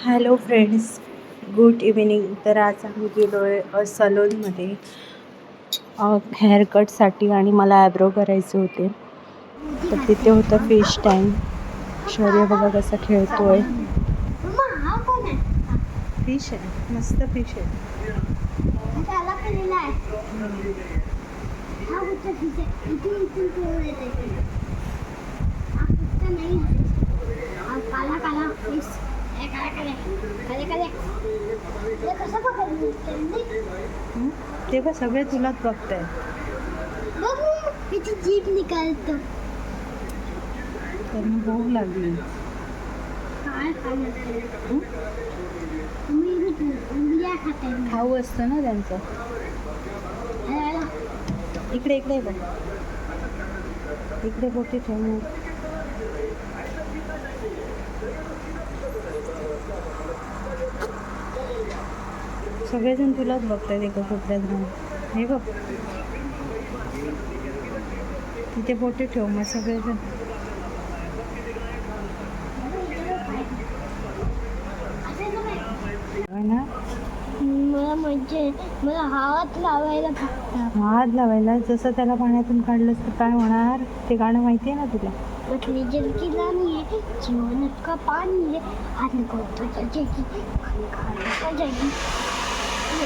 Hello friends good evening. तर आज आम्ही गेलो आहे सलोनमध्ये हेअरकटसाठी आणि मला ॲब्रो करायचे होते. तर तिथे होतं फिश टाईम शौर्य बघा कसा खेळतो आहे आहे. फिश आहे. मस्त फिश आहे त्याला केलेला आहे हा कुठचा फिश आहे इथून इथून फिरून येते हा कुठचा नाही हा काला काला फिश हे काला काले काले काले हे कसं पकडलं त्यांनी हं? ते बघ सगळे तुलाच बघताय. त्याची जीभ निकालतो त्यांना भूक लागली. खाऊ असतं ना त्यांचं. इकडे इकडे बघ. इकडे बोटी ठेव सगळेजण तुलाच बघतायत एका कोपऱ्यात राहून. हे बघ. तिथे बोटी ठेव मग सगळेजण. हो ना? मला म्हणजे मला हात लावायला फक्त. हात लावायला? जसं त्याला पाण्यातून काढलंस तर काय होणार? ते गाणं माहिती आहे ना तुला? मछली जल की रानी है जीवन का पानी है हाथ को तो जगी खाने को जगी.